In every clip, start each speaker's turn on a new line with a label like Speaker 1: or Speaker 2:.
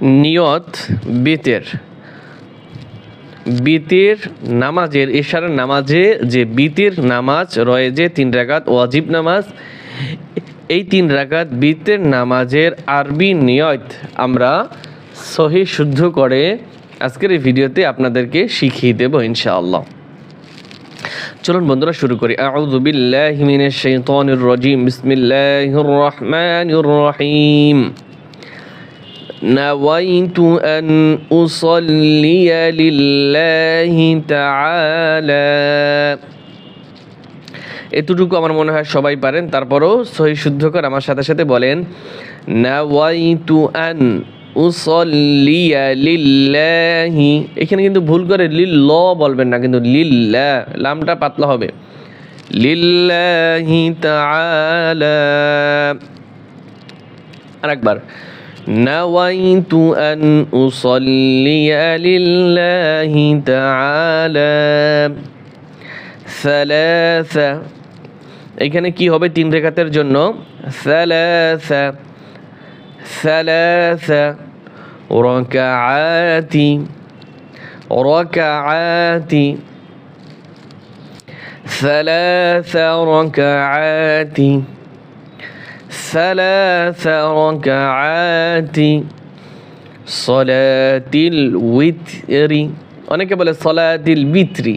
Speaker 1: নিয়ত বিতের। বিতির নামাজের, ইশারার নামাজে যে বিতির নামাজ রয়েছে তিন রাকাত ওয়াজিব নামাজ, এই তিন রাকাত বিতের নামাজের আরবি নিয়ত আমরা সহি শুদ্ধ করে আজকের এই ভিডিওতে আপনাদেরকে শিখিয়ে দেব ইনশাআল্লাহ। চলুন বন্ধুরা, শুরু করি। আউযু বিল্লাহি মিনাশ শাইতানির রাজিম। বিসমিল্লাহির রহমানির রহিম। نويت أن أصلي لله تعالى এতটুকু আমার মনে হয় সবাই পারেন তারপরও সহি শুদ্ধ করে আমার সাথে সাথে বলেন নাওয়াইতু আন উসল্লিয়া লিল্লাহি এখানে কিন্তু ভুল করে লিল্ল বলবেন না কিন্তু লিল্লা লামটা পাতলা হবে লিল্লাহি তাআলা আরেকবার نويت أن أصلي لله تعالى ثلاثة এখানে কি হবে তিন রেখাতের জন্য ثلاثة ثلاثة ركعات ركعات ثلاث ركعات ثلاث ركعات صلاة الوتر অনেকে বলে সলাতিল বিত্রি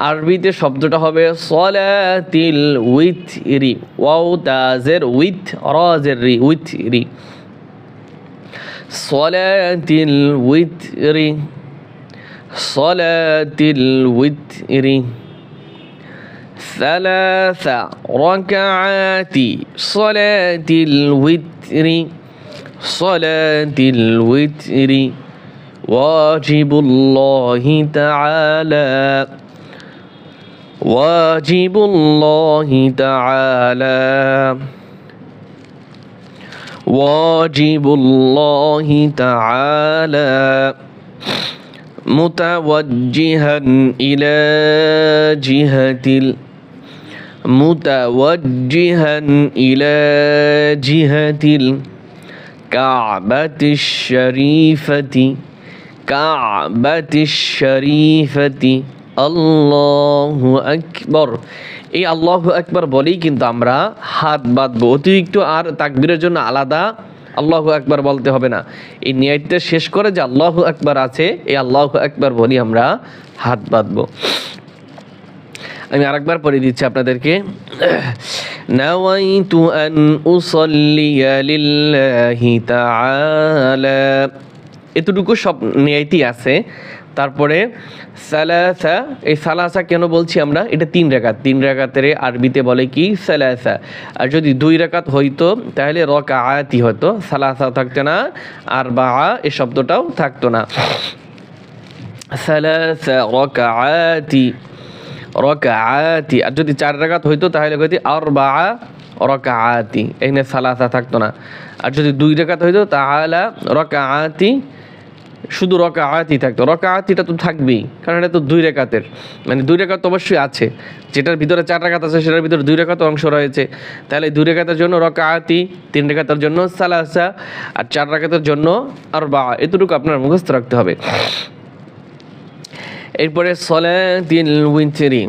Speaker 1: আরবিতে শব্দটা হবে সলাতিল উইথরি ওয়াও তাজের উইথ রাজের রি উইথরি সলাতিল উইথরি সলাতিল উইথরি ثلاث ركعات صلاة الوتر صلاة الوتر. واجب الله تعالى واجب الله تعالى. واجب الله تعالى. متوجها إلى جهة متوجها إلى جهة الكعبة الشريفة كعبة الشريفة الله أكبر এই আল্লাহ আকবার বলেই কিন্তু আমরা হাত বাঁধবো অতিরিক্ত আর তাকবীরের জন্য আলাদা আল্লাহ আকবার বলতে হবে না এই নিয়াতটা শেষ করে যে আল্লাহ আকবার আছে এই আল্লাহ আকবার বলি আমরা হাত বাঁধবো আমি আরেকবার পড়ে দিচ্ছি আপনাদেরকে। নাওয়াইতু আন উসাল্লিয়া লিল্লাহি তাআলা। এতটুকু সব নিয়াইতি আছে। তারপরে সালাসা, এই সালাসা কেন বলছি আমরা? এটা তিন রাকাত। তিন রাকাতের আরবিতে বলে কি? সালাসা। আর যদি দুই রাকাত হইতো, তাহলে রক আয়াতি হতো। সালাসা থাকতো না আর বা এই শব্দটাও থাকতো না। সালাসা রকাআতি। রকাআতি। আর যদি চার রাকাত হইতো, তাহলে কইতি আর বা রকাআতি। এখানে সালাসা থাকতো না। আর যদি দুই রাকাত হইতো, তাহলে রকাআতি, শুধু রকাআতি থাকতো। রকাআতিটা তো থাকবেই, কারণ এটা তো দুই রেখাতের মানে দুই রেখাত তো অবশ্যই আছে। যেটার ভিতরে চার রেখাত আছে, সেটার ভিতরে দুই রেখাত অংশ রয়েছে। তাহলে দুই রেখাতের জন্য রকা রকাআতি, তিন রেখাতের জন্য সালাসা, আর চার রেখাতের জন্য আর বা এতটুকু আপনার মুখস্থ রাখতে হবে। এরপরে সলাতিল উইথরি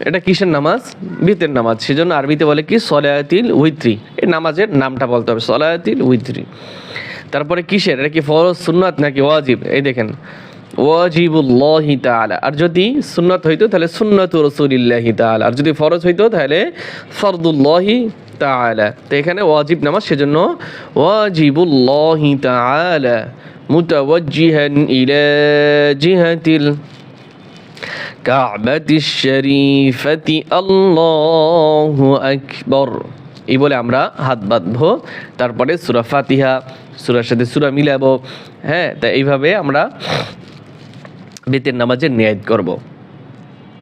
Speaker 1: এটা কিসের নামাজ? ভিতের নামাজ। সেজন্য আরবিতে বলে কি? সলাতিল উইত্রি এই নামাজের নামটা বলতে হবে। সলাতিল উইত্রি তারপরে কিসের? এটা কি ফরজ, সুন্নাত নাকি ওয়াজিব? এই দেখেন। ওয়াজিবুল্লাহি তাআলা। আর যদি সুন্নাত হইতো তাহলে সুন্নাতু রাসূলিল্লাহি তাআলা। আর যদি ফরজ হইতো তাহলে ফরদুল্লাহি তাআলা। তো এখানে ওয়াজিব নামাজ, সেজন্য ওয়াজিবুল্লাহি তাআলা। মুতাওয়াজ্জিহান ইলা জিহাতিল কাবাতি শরীফাতি আল্লাহু আকবার। এই বলে আমরা হাত বাঁধবো। তারপরে সুরা ফাতিহা, সুরার সাথে সুরা মিলাবো। হ্যাঁ তা এইভাবে আমরা বেতের নামাজের নিয়ায়ত করব।